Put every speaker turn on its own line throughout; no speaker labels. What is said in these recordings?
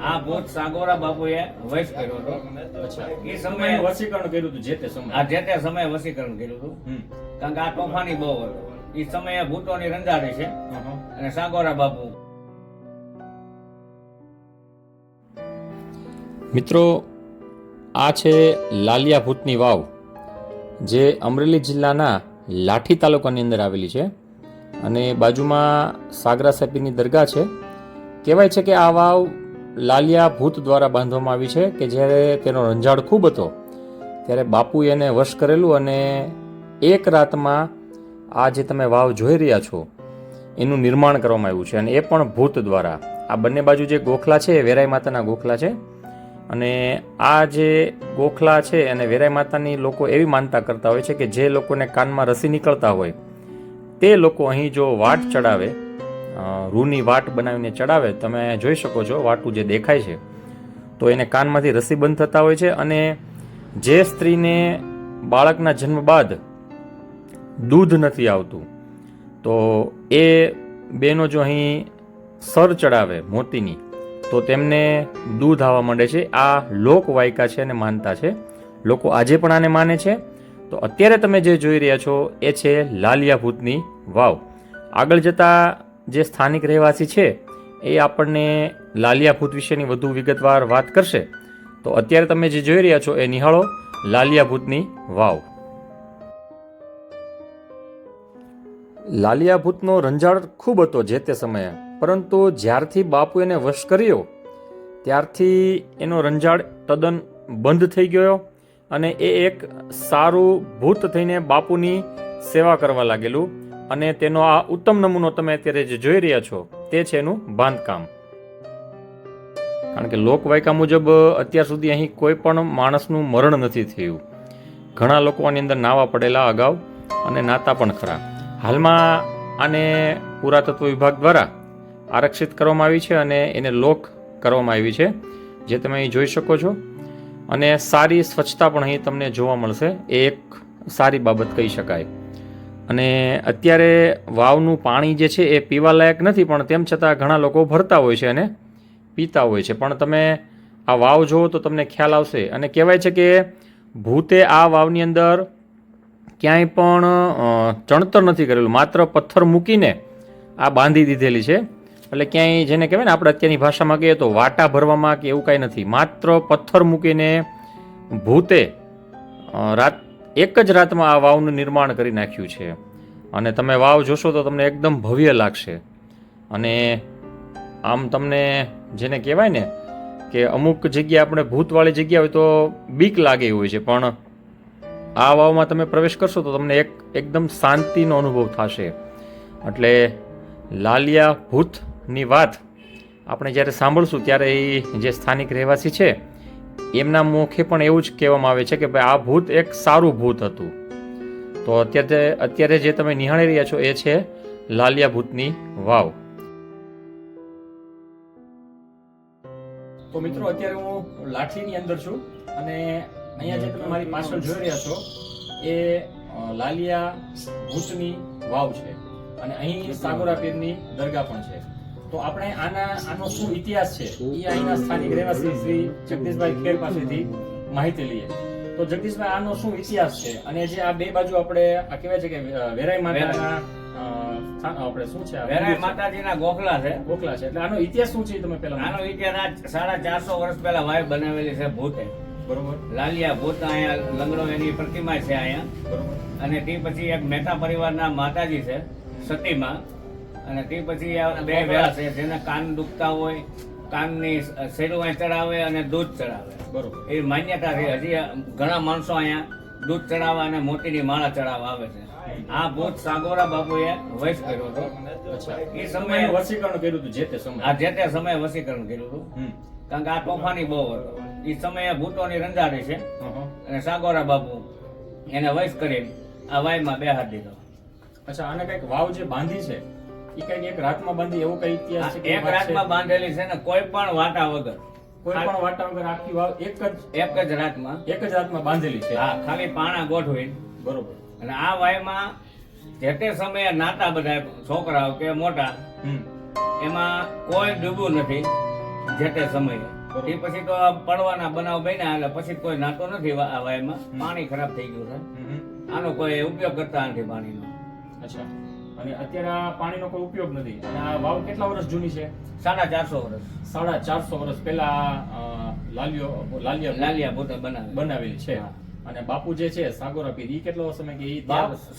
આ ભૂત સાગોરા બાપુએ વશ કર્યો હતો. એ
એ
સમયે
વસીકરણ કર્યું હતું જે તે સમય.
આ જે તે સમયે વસીકરણ કર્યું હતું. કારણ કે આ તોફાની બહુ હતો. એ સમયે ભૂતોની રંજાડી છે. અને સાગોરા બાપુ
મિત્રો આ છે લાલિયા ભૂતની વાવ જે અમરેલી જિલ્લાના લાઠી તાલુકાની અંદર આવેલી છે. અને બાજુમાં સાગરા સાહેબની દરગાહ છે. કહેવાય છે કે આ વાવ લાલિયા ભૂત દ્વારા બાંધવામાં આવી છે કે જ્યારે તેનો રંજાડ ખૂબ હતો, ત્યારે બાપુએ એને વશ કરેલું અને એક રાતમાં આ જે તમે વાવ જોઈ રહ્યા છો, એનું નિર્માણ કરવામાં આવ્યું છે. અને એ પણ ભૂત દ્વારા. આ બંને બાજુ જે ગોખલા છે, એ વેરાઈ માતાના ગોખલા છે. અને આ જે ગોખલા છે અને વેરાઈ માતાની લોકો એવી માનતા કરતા હોય છે કે જે લોકોને કાનમાં રસી નીકળતા હોય, તે લોકો અહીં જો વાટ ચડાવે રૂની વાટ બનાવીને ચડાવે, તમે જોઈ શકો છો, વાટું જે દેખાય છે, તો એને કાનમાંથી રસી બંધ થતા હોય છે અને જે સ્ત્રીને બાળકના જન્મ બાદ દૂધ નથી આવતું, તો એ બેનો જો અહીં સર ચડાવે મોતીની, તો તેમને દૂધ આવવા માંડે છે. આ લોકવાયકા છે અને માનતા છે. લોકો આજે પણ આને માને છે. તો અત્યારે તમે જે જોઈ રહ્યા છો, એ છે લાલિયા ભૂતની વાવ. આગળ જતા જે સ્થાનિક રહેવાસી છે, એ આપણને લાલિયા ભૂત વિશેની વધુ વિગતવાર વાત કરશે. તો અત્યારે તમે જે જોઈ રહ્યા છો, એ નિહાળો. લાલિયા ભૂતની વાવ. લાલિયા ભૂતનો રંજાડ ખૂબ હતો જે તે સમયે. પરંતુ જ્યારથી બાપુ એને વશ કર્યો, ત્યારથી એનો રંજાડ તદ્દન બંધ થઈ ગયો અને એ એક સારું ભૂત થઈને બાપુની સેવા કરવા લાગેલું. અને તેનો આ ઉત્તમ નમૂનો તમે અત્યારે જે જોઈ રહ્યા છો, તે છે એનું બાંધકામ. કારણ કે લોકવાયકા મુજબ, અત્યાર સુધી અહીં કોઈ પણ માણસનું મરણ નથી થયું. ઘણા લોકો આની અંદર નાવા પડેલા અગાઉ અને નાતા પણ ખરા. હાલમાં આને પુરાતત્વ વિભાગ દ્વારા આરક્ષિત કરવામાં આવી છે અને એને લોક કરવામાં આવી છે, જે તમે અહીં જોઈ શકો છો. અને સારી સ્વચ્છતા પણ અહીં તમને જોવા મળશે. એ એક સારી બાબત કહી શકાય. અને અત્યારે વાવનું પાણી જે છે એ પીવાલાયક નથી, પણ તેમ છતાં ઘણા લોકો ભરતા હોય છે અને પીતા હોય છે. પણ તમે આ વાવ જુઓ તો તમને ખ્યાલ આવશે. અને કહેવાય છે કે ભૂતે આ વાવની અંદર ક્યાંય પણ ચણતર નથી કરેલું. માત્ર પથ્થર મૂકીને આ બાંધી દીધેલી છે. એટલે ક્યાંય જેને કહેવાય ને, આપણે અત્યારની ભાષામાં કહીએ તો વાટા ભરવામાં કે એવું કાંઈ નથી. માત્ર પથ્થર મૂકીને ભૂતે રાત એક જ રાતમાં આ વાવનું નિર્માણ કરી નાખ્યું છે. અને તમે વાવ જોશો તો તમને એકદમ ભવ્ય લાગશે. અને આમ તમને જેને કહેવાય ને કે અમુક જગ્યા આપણે ભૂતવાળી જગ્યા હોય તો બીક લાગે હોય છે, પણ આ વાવમાં તમે પ્રવેશ કરશો તો તમને એક એકદમ શાંતિનો અનુભવ થશે. એટલે લાલિયા ભૂતની વાત આપણે જ્યારે સાંભળશું ત્યારે એ જે સ્થાનિક રહેવાસી છે એમના મુખે પણ એવું જ કહેવામાં આવે છે કે ભાઈ, આ ભૂત એક સારું ભૂત હતું. તો અત્યારે અત્યારે જે તમે નિહાળી રહ્યા છો એ છે લાલિયા ભૂતની વાવ. તો મિત્રો, અત્યારે હું લાઠીની અંદર છું અને અહીંયા જે તમે મારી પાછળ જોઈ રહ્યા છો એ લાલિયા ભૂતની વાવ છે. અને અહીં સાગોરા પીરની દરગાહ પણ છે. તો આપણે આના આનો શું ઇતિહાસ છે? એ અહીંના સ્થાનિક રહેવાસી શ્રી જગદીશભાઈ ખેર પાસેથી માહિતી લઈએ. તો જગદીશભાઈ આનો શું ઇતિહાસ છે? અને જે આ બે બાજુ આપણે આ કહેવાય છે કે વેરાઈ માતાના આપણે શું છે
વેરાય માતાજીના ગોખલા છે.
ગોખલા છે. એટલે આનો ઇતિહાસ શું છે તમે પહેલા
આનો ઇતિહાસ સાડા ચારસો વર્ષ પહેલા વાય બનાવેલી છે ભૂતે
બરોબર.
લાલિયા ભૂત અહીંયા લંગડો એની પ્રતિમા છે અહીંયા.
બરોબર.
અને તે પછી એક મહેતા પરિવારના માતાજી છે સતીમાં. અને તે પછી બે વ્યાસ છે જેને કાન દુખતા હોય કાનની શેરવાઈ ચડાવે અને દૂધ ચડાવે.
બરોબર.
એ માન્યતા છે. હજી ઘણા માણસો અહીંયા દૂધ ચડાવવા અને મોતીની માળા ચડાવવા આવે છે. આ ભૂત સાગોરા બાપુએ વૈશ કર્યો હતો. એ સમયે
વસીકરણ કર્યું હતું જે તે સમય?
આ જે તે સમયે વસીકરણ કર્યું હતું. કારણ કે આ તોફાની બહુ હતો. એ સમયે ભૂતોની રંજાડી છે. અને સાગોરા બાપુ એને વૈશ કરી આ વાયમાં બેહાડ દીધો.
અચ્છા આને કંઈક વાવ જે બાંધી છે એ કંઈક એક રાતમાં બાંધી એવો કઈ ઇતિહાસ છે
એક? રાતમાં બાંધેલી છે ને કોઈ પણ વાટા વગર.
કોઈ પણ વાટા વગર આખી વાવ એક જ
એક જ રાતમાં.
એક જ રાતમાં બાંધેલી છે.
હા ખાલી પાણા ગોઠવી
બરોબર.
અને આ વાયમાં જે તે સમયે નાતા બધા છોકરાઓ કે મોટા એમાં કોઈ ડૂબ્યું નથી જે તે સમયે. એ પછી તો પડવાના બનાવ બન્યા એટલે પછી કોઈ નાતો નથી આ વાયમાં. પાણી ખરાબ થઈ ગયું છે. આનો કોઈ ઉપયોગ કરતા નથી પાણીનો.
અચ્છા. અને અત્યારે આ પાણીનો કોઈ ઉપયોગ નથી. અને આ વાવ કેટલા વર્ષ જૂની છે?
સાડા ચારસો વર્ષ.
સાડા ચારસો વર્ષ પહેલા લાલિયો લાલિયા
લાલિયા પોતે બનાવે
બનાવેલી છે. અને બાપુ જે છે સાગોરા પીર ઈ કેટલો સમય કે ઈ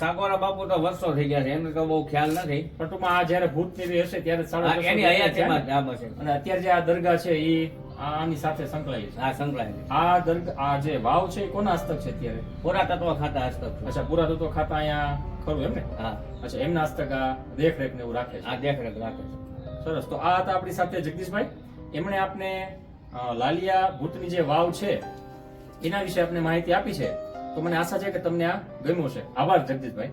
સાગોરા બાપુ તો વર્ષો થઈ ગયા છે એમને તો બહુ ખ્યાલ નથી.
પણ ટૂંકમાં આ જ્યારે ભૂતની હશે ત્યારે સાડા
એની હયાતીમાં બસે
ને? અને અત્યારે જે આ દરગાહ છે ઈ આની સાથે સંકળાયેલી છે.
આ સંકળાયેલી
આ દરગાહ આ જે વાવ છે એ કોના હસ્તક છે અત્યારે?
પુરાતત્વ ખાતા હસ્તક.
અચ્છા પુરાતત્વ ખાતા અહીંયા ખરું એમ ને?
હા.
અચ્છા એમના હસ્તક આ દેખરેખ ને એવું રાખે છે?
આ દેખરેખ રાખે છે.
સરસ. તો આ હતા આપણી સાથે જગદીશભાઈ. એમણે આપને લાલિયા ભૂતની જે વાવ છે એના વિશે આપને માહિતી આપી છે. તો મને આશા છે કે તમને આ ગમ્યું છે આભાર જગદીશભાઈ.